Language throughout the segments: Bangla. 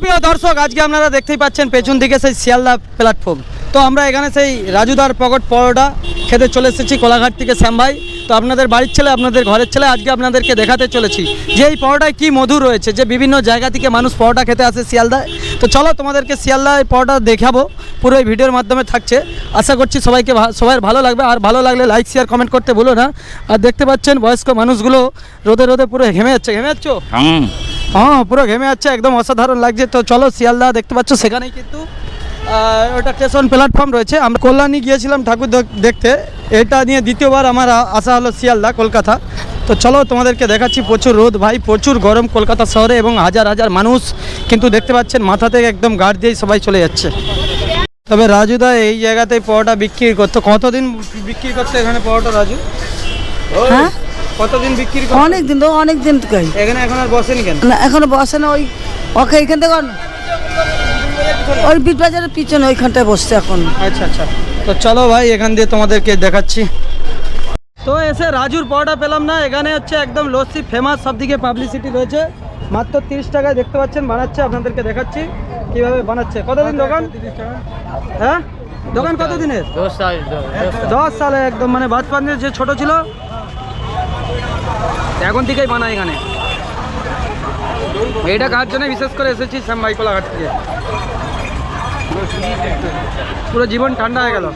প্রিয় দর্শক, আজকে আপনারা দেখতেই পাচ্ছেন পেছন দিকে সেই শিয়ালদা প্ল্যাটফর্ম তো আমরা এখানে সেই রাজুদার পকট পরোটা খেতে চলে এসেছি কোলাঘাট থেকে শ্যাম ভাই। তো আপনাদের বাড়ির ছেলে, আপনাদের ঘরের ছেলে, আজকে আপনাদেরকে দেখাতে চলেছি যে এই পরোটায় কী মধু রয়েছে, যে বিভিন্ন জায়গা থেকে মানুষ পরোটা খেতে আসে শিয়ালদায়। তো চলো তোমাদেরকে শিয়ালদায় পরোটা দেখাবো, পুরো এই ভিডিওর মাধ্যমে থাকছে। আশা করছি সবাইকে সবাই ভালো লাগবে, আর ভালো লাগলে লাইক শেয়ার কমেন্ট করতে ভুলো না। আর দেখতে পাচ্ছেন বয়স্ক মানুষগুলো রোদে রোদে পুরো ঘেমে যাচ্ছে, ঘেমে যাচ্ছ? হ্যাঁ পুরো ঘেমে যাচ্ছে একদম অসাধারণ লাগছে। তো চলো শিয়ালদা দেখতে পাচ্ছ সেখানেই কিন্তু ওটা স্টেশন প্ল্যাটফর্ম রয়েছে। আমরা কল্যাণী গিয়েছিলাম ঠাকুর দেখ- দেখতে। এটা নিয়ে দ্বিতীয়বার আমার আসা হলো শিয়ালদা কলকাতা। তো চলো তোমাদেরকে দেখাচ্ছি প্রচুর রোদ। ভাই প্রচুর গরম কলকাতা শহরে এবং হাজার হাজার মানুষ কিন্তু দেখতে পাচ্ছেন মাথা থেকে একদম গার্ড দিয়েই সবাই চলে যাচ্ছে। তবে রাজুদা এই জায়গাতেই পরোটা বিক্রি করতো। কতদিন বিক্রি করতো এখানে পরোটা রাজু? হ্যাঁ? কতদিন বিক্রি করতো অনেক দিন তো অনেক দিন থেকে এখানে এখন আর বসেনি কেন? না এখনও বসে না ওই ওকে এখান থেকে ওই বিট বাজারের পিছনে ওইখানটায় বসছে এখন। আচ্ছা আচ্ছা। তো চলো ভাই এখান দিয়ে তোমাদেরকে দেখাচ্ছি। তো এসে রাজুর পরোটা পেলাম না এখানে হচ্ছে একদম লস্যি ফেমাস সব দিকে পাবলিসিটি রয়েছে। মাত্র তিরিশ টাকায় দেখতে পাচ্ছেন বানাচ্ছে আপনাদেরকে দেখাচ্ছি কীভাবে বানাচ্ছে। কতদিন দোকান? হ্যাঁ? দোকান কত দিনের দশ সালে। একদম মানে বাজপান্ডের যে ছোট ছিল এখন থেকেই বানায় এখানে। এটা কার জন্য বিশেষ করে এসেছি? শ্যাম ভাই কোলাঘাট থেকে। পুরো জীবন ঠান্ডা হয়ে গেল।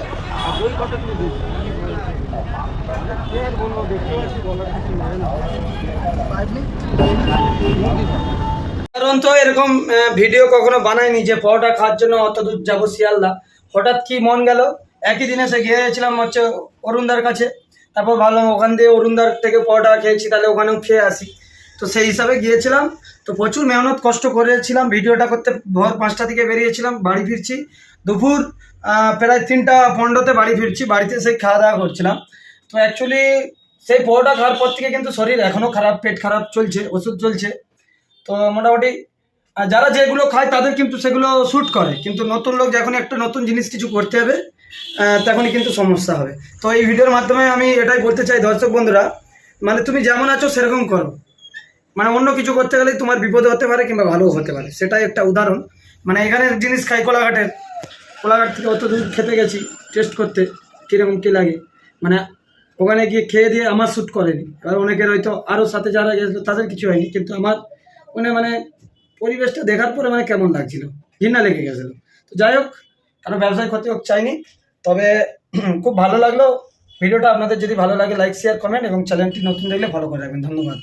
কারণ তো এরকম ভিডিও কখনো বানাইনি যে পরোটা খাওয়ার জন্য অত দূর যাব শিয়ালদা। হঠাৎ কি মন গেল? একই দিনে সে গিয়েছিলাম হচ্ছে অরুণদার কাছে। তারপর ভাবলাম ওখান দিয়ে অরুণদার থেকে পরোটা খেয়েছি, তাহলে ওখানেও খেয়ে আসি। তো সেই হিসাবে গিয়েছিলাম। তো প্রচুর মেহনত কষ্ট করেছিলাম, ভিডিওটা করতে ভোর পাঁচটা থেকে বেরিয়েছিলাম, বাড়ি ফিরছি। দুপুর প্রায় তিনটা পনেরোতে বাড়ি ফিরছি, বাড়িতে সেই খাওয়া দাওয়া করছিলাম। তো অ্যাকচুয়ালি সেই পরোটা খাওয়ার পর থেকে কিন্তু শরীর এখনও খারাপ, পেট খারাপ চলছে, ওষুধ চলছে। তো মোটামুটি যারা যেগুলো খায় তাদের কিন্তু সেগুলো শ্যুট করে। কিন্তু নতুন লোক যখন একটা নতুন জিনিস কিছু করতে হবে তখনই কিন্তু সমস্যা হবে। তো এই ভিডিওর মাধ্যমে আমি এটাই বলতে চাই দর্শক বন্ধুরা মানে তুমি যেমন আছো সেরকম করো। মানে অন্য কিছু করতে গেলেই তোমার বিপদ হতে পারে কিংবা ভালোও হতে পারে। সেটাই একটা উদাহরণ। মানে এখানের জিনিস খাই, কোলাঘাটের। কোলাঘাট থেকে অত দূর খেতে গেছি টেস্ট করতে, কীরকম কী লাগে? মানে ওখানে গিয়ে খেয়ে দিয়ে আমার শ্যুট করেনি। এবার অনেকের হয়তো আরও সাথে যারা গেছিল তাদের কিছু হয়নি, কিন্তু আমার মানে মানে পরিবেশটা দেখার পরে মানে কেমন লাগছিল, ঘৃণা লেগে গেছিল। তো যাই হোক, কারও ব্যবসায় ক্ষতি হোক চাইনি তবে, খুব ভালো লাগল। ভিডিওটা আপনাদের যদি ভালো লাগে লাইক শেয়ার কমেন্ট এবং চ্যানেলটি নতুন দেখলে ফলো করে রাখবেন। ধন্যবাদ।